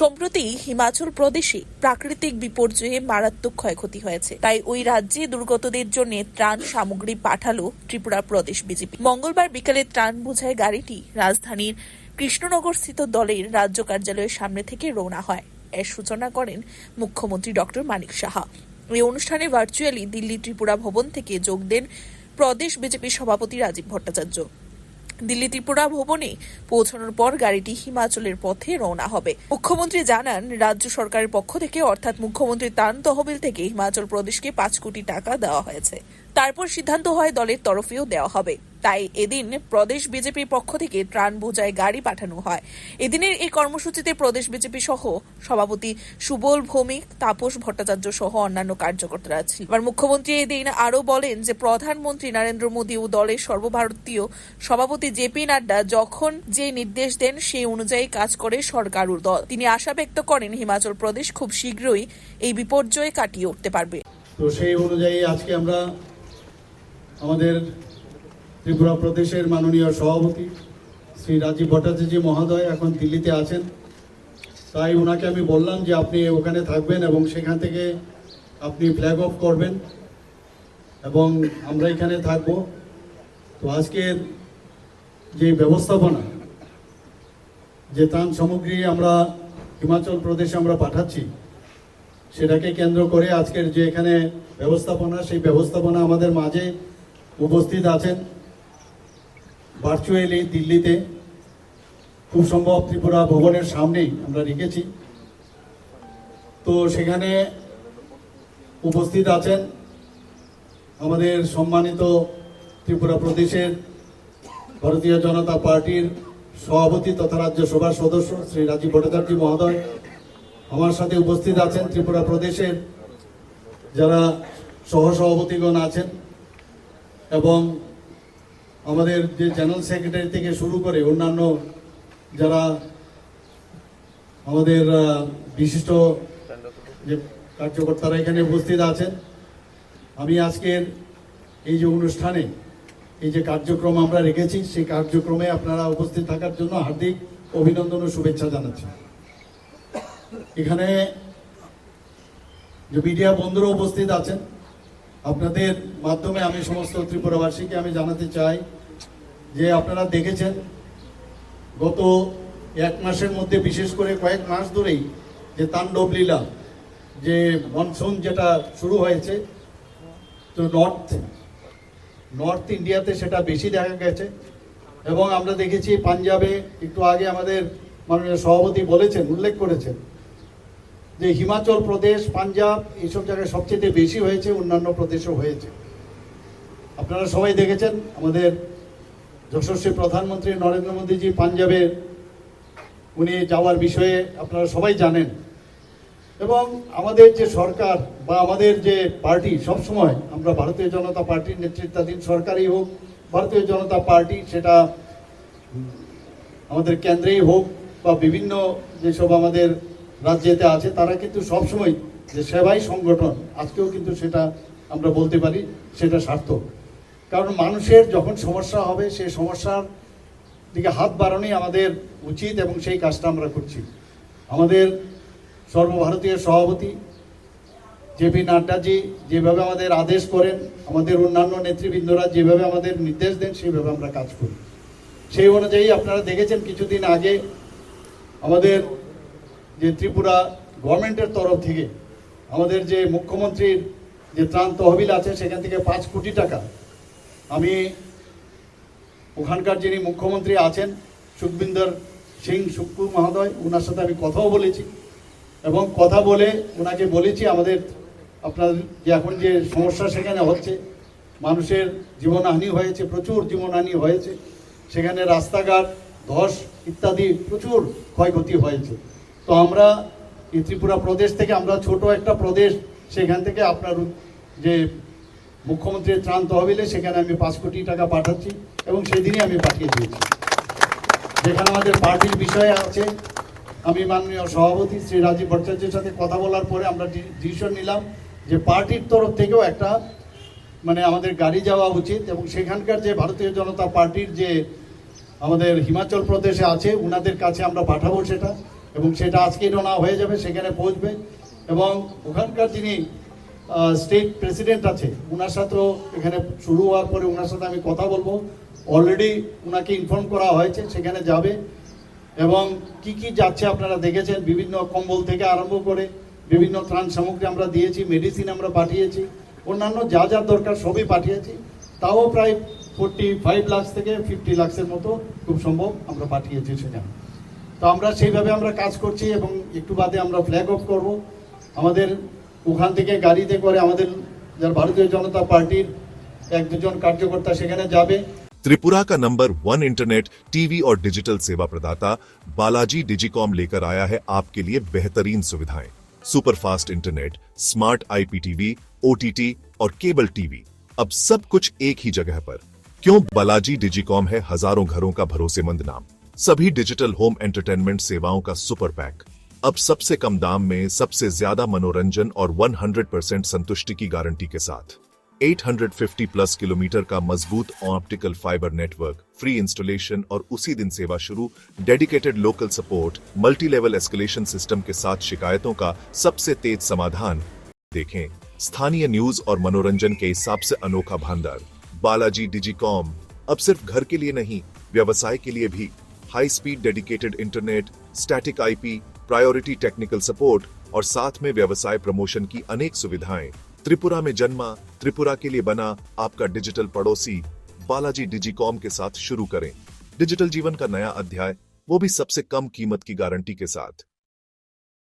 সম্প্রতি হিমাচল প্রদেশে প্রাকৃতিক বিপর্যয়ে মারাত্মক ক্ষয়ক্ষতি হয়েছে। তাই ওই রাজ্যে দুর্গতদের জন্য ত্রাণ সামগ্রী পাঠালো ত্রিপুরা প্রদেশ বিজেপি। মঙ্গলবার বিকালে ত্রাণ বোঝায় গাড়িটি রাজধানীর কৃষ্ণনগর স্থিত দলের রাজ্য কার্যালয়ের সামনে থেকে রওনা হয়। এর সূচনা করেন মুখ্যমন্ত্রী ডক্টর মানিক সাহা। এই অনুষ্ঠানে ভার্চুয়ালি দিল্লি ত্রিপুরা ভবন থেকে যোগ দেন প্রদেশ বিজেপি সভাপতি রাজীব ভট্টাচার্য। দিল্লি ত্রিপুরা ভবনে পৌঁছানোর পর গাড়িটি হিমাচলের পথে রওনা হবে। মুখ্যমন্ত্রী জানান, রাজ্য সরকারের পক্ষ থেকে, অর্থাৎ মুখ্যমন্ত্রী তান তহবিল থেকে হিমাচল প্রদেশকে পাঁচ কোটি টাকা দেওয়া হয়েছে। তারপর সিদ্ধান্ত হয় দলের তরফেও দেওয়া হবে। তাই এদিন প্রদেশ বিজেপির পক্ষ থেকে ত্রাণ বোঝায় গাড়ি পাঠানো হয়। এদিনের এই কর্মসূচিতে প্রদেশ বিজেপি সহ সভাপতি সুবল ভৌমিক, তাপস ভট্টাচার্য সহ অন্যান্য কার্যকর্তারা ছিল। এবার মুখ্যমন্ত্রী এদিন আরও বলেন যে, প্রধানমন্ত্রী নরেন্দ্র মোদী ও দলের সর্বভারতীয় সভাপতি জেপি নাড্ডা যখন যে নির্দেশ দেন, সেই অনুযায়ী কাজ করে সরকার দল। তিনি আশা ব্যক্ত করেন হিমাচল প্রদেশ খুব শীঘ্রই এই বিপর্যয় কাটিয়ে উঠতে পারবে। তো সেই অনুযায়ী আজকে আমরা আমাদের ত্রিপুরা প্রদেশের মাননীয় সভাপতি শ্রী রাজীব ভট্টাচার্য মহোদয় এখন দিল্লিতে আছেন। তাই ওনাকে আমি বললাম যে আপনি ওখানে থাকবেন এবং সেখান থেকে আপনি ফ্ল্যাগ অফ করবেন এবং আমরা এখানে থাকব। তো আজকের যে ব্যবস্থাপনা, যে ত্রাণ সামগ্রী আমরা হিমাচল প্রদেশে আমরা পাঠাচ্ছি, সেটাকে কেন্দ্র করে আজকের যে এখানে ব্যবস্থাপনা, সেই ব্যবস্থাপনা আমাদের মাঝে উপস্থিত আছেন ভার্চুয়ালি দিল্লিতে। খুব সম্ভব ত্রিপুরা ভবনের সামনেই আমরা রেখেছি। তো সেখানে উপস্থিত আছেন আমাদের সম্মানিত ত্রিপুরা প্রদেশের ভারতীয় জনতা পার্টির সভাপতি তথা রাজ্যসভার সদস্য শ্রী রাজীব ভট্টাচার্য মহোদয়। আমার সাথে উপস্থিত আছেন ত্রিপুরা প্রদেশের যারা সহসভাপতিগণ আছেন। এবং আমাদের যে জেনারেল সেক্রেটারি থেকে শুরু করে অন্যান্য যারা আমাদের বিশিষ্ট যে কার্যকর্তারা এখানে উপস্থিত আছেন, আমি আজকের এই যে অনুষ্ঠানে এই যে কার্যক্রম আমরা রেখেছি, সেই কার্যক্রমে আপনারা উপস্থিত থাকার জন্য হার্দিক অভিনন্দন ও শুভেচ্ছা জানাচ্ছি। এখানে যে মিডিয়া বন্ধুরা উপস্থিত আছেন আপনাদের মাধ্যমে আমি সমস্ত ত্রিপুরাবাসীকে আমি জানাতে চাই যে আপনারা দেখেছেন, গত এক মাসের মধ্যে, বিশেষ করে কয়েক মাস ধরেই যে তাণ্ডব লীলা, যে মনসুন যেটা শুরু হয়েছে, তো নর্থ নর্থ ইন্ডিয়াতে সেটা বেশি দেখা গেছে। এবং আমরা দেখেছি, পাঞ্জাবে একটু আগে আমাদের মাননীয় সভাপতি বলেছেন, উল্লেখ করেছেন যে হিমাচল প্রদেশ, পাঞ্জাব এইসব জায়গায় সবচেয়ে বেশি হয়েছে, অন্যান্য প্রদেশও হয়েছে। আপনারা সবাই দেখেছেন আমাদের যশস্বী প্রধানমন্ত্রী নরেন্দ্র মোদীজি পাঞ্জাবে উনি যাওয়ার বিষয়ে আপনারা সবাই জানেন। এবং আমাদের যে সরকার বা আমাদের যে পার্টি সব সময় আমরা ভারতীয় জনতা পার্টির নেতৃত্বাধীন সরকারই হোক, ভারতীয় জনতা পার্টি সেটা আমাদের কেন্দ্রেই হোক বা বিভিন্ন যেসব আমাদের রাজ্যেতে আছে, তারা কিন্তু সবসময় যে সেবাই সংগঠন, আজকেও কিন্তু সেটা আমরা বলতে পারি, সেটা সার্থক। কারণ মানুষের যখন সমস্যা হবে সেই সমস্যার দিকে হাত বাড়ানোই আমাদের উচিত এবং সেই কাজটা আমরা করছি। আমাদের সর্বভারতীয় সভাপতি জেপি নাড্ডাজি যেভাবে আমাদের আদেশ করেন, আমাদের অন্যান্য নেতৃবৃন্দরা যেভাবে আমাদের নির্দেশ দেন, সেইভাবে আমরা কাজ করি। সেই অনুযায়ী আপনারা দেখেছেন, কিছুদিন আগে আমাদের যে ত্রিপুরা গভর্নমেন্টের তরফ থেকে আমাদের যে মুখ্যমন্ত্রীর যে ত্রাণ তহবিল আছে, সেখান থেকে পাঁচ কোটি টাকা আমি ওখানকার যিনি মুখ্যমন্ত্রী আছেন, সুখবিন্দর সিং সুক্কু মহোদয় ওনার সাথে আমি কথাও বলেছি এবং কথা বলে ওনাকে বলেছি আমাদের আপনার যে এখন যে সমস্যা সেখানে হচ্ছে, মানুষের জীবনহানি হয়েছে, প্রচুর জীবনহানি হয়েছে, সেখানে রাস্তাঘাট, ধস ইত্যাদি প্রচুর ক্ষয়ক্ষতি হয়েছে। তো আমরা এই ত্রিপুরা প্রদেশ থেকে আমরা ছোট একটা প্রদেশ, সেখান থেকে আপনার যে মুখ্যমন্ত্রীর ত্রাণ তহবিলে, সেখানে আমি পাঁচ কোটি টাকা পাঠাচ্ছি এবং সেদিনই আমি পাঠিয়ে দিয়েছি। যেখানে আমাদের পার্টির বিষয় আছে, আমি মাননীয় সভাপতি শ্রী রাজীব ভট্টাচার্যের সাথে কথা বলার পরে আমরা ডিসিশন নিলাম যে পার্টির তরফ থেকেও একটা মানে আমাদের গাড়ি যাওয়া উচিত এবং সেখানকার যে ভারতীয় জনতা পার্টির যে আমাদের হিমাচল প্রদেশে আছে ওনাদের কাছে আমরা পাঠাবো সেটা। এবং সেটা আজকেই রওনা হয়ে যাবে, সেখানে পৌঁছবে। এবং ওখানকার যিনি স্টেট প্রেসিডেন্ট আছে ওনার সাথেও এখানে শুরু হওয়ার পরে ওনার সাথে আমি কথা বলব। অলরেডি ওনাকে ইনফর্ম করা হয়েছে, সেখানে যাবে। এবং কি কি যাচ্ছে আপনারা দেখেছেন, বিভিন্ন কম্বল থেকে আরম্ভ করে বিভিন্ন ত্রাণ সামগ্রী আমরা দিয়েছি মেডিসিন আমরা পাঠিয়েছি, অন্যান্য যা যা দরকার সবই পাঠিয়েছি। তাও প্রায় ফোরটি ফাইভ লাক্স থেকে ফিফটি লাখসের মতো খুব সম্ভব আমরা পাঠিয়েছি সেখানে তো আমরা সেইভাবে আমরা কাজ করছি এবং একটু বাদে আমরা ফ্ল্যাগ অফ করব আমাদের ওখান থেকে গাড়িতে করে আমাদের যারা ভারতীয় জনতা পার্টির এক দুজন কার্যকর্তা সেখানে যাবে त्रिपुरा का नंबर वन इंटरनेट टीवी और डिजिटल सेवा प्रदाता बालाजी डिजिकॉम लेकर आया है आपके लिए बेहतरीन सुविधाएं superfast internet smart IPTV OTT और केबल टीवी अब सब कुछ एक ही जगह पर क्यों बालाजी डिजिकॉम है हजारों घरों का भरोसेमंद नाम सभी डिजिटल होम एंटरटेनमेंट सेवाओं का सुपर पैक। अब सबसे कम दाम में सबसे ज़्यादा मनोरंजन और 100% संतुष्टि की गारंटी के साथ। 850 प्लस किलोमीटर का मज़बूत optical fibre network free installation और उसी दिन सेवा शुरू dedicated local support multi level escalation system के साथ शिकायतों का सबसे तेज समाधान। देखें, स्थानीय न्यूज़ और मनोरंजन के हिसाब से अनोखा भंडार। बालाजी डिजिकॉम अब सिर्फ़ घर के लिए नहीं, व्यवसाय के लिए भी। High speed dedicated internet static IP priority technical support और साथ में व्यवसाय प्रमोशन की अनेक सुविधाएँ। त्रिपुरा में जन्मा, त्रिपुरा के लिए बना आपका डिजिटल पड़ोसी बालाजी डिजीकॉम के साथ शुरू करें। डिजिटल जीवन का नया अध्याय, वो भी सबसे कम कीमत की गारंटी के साथ।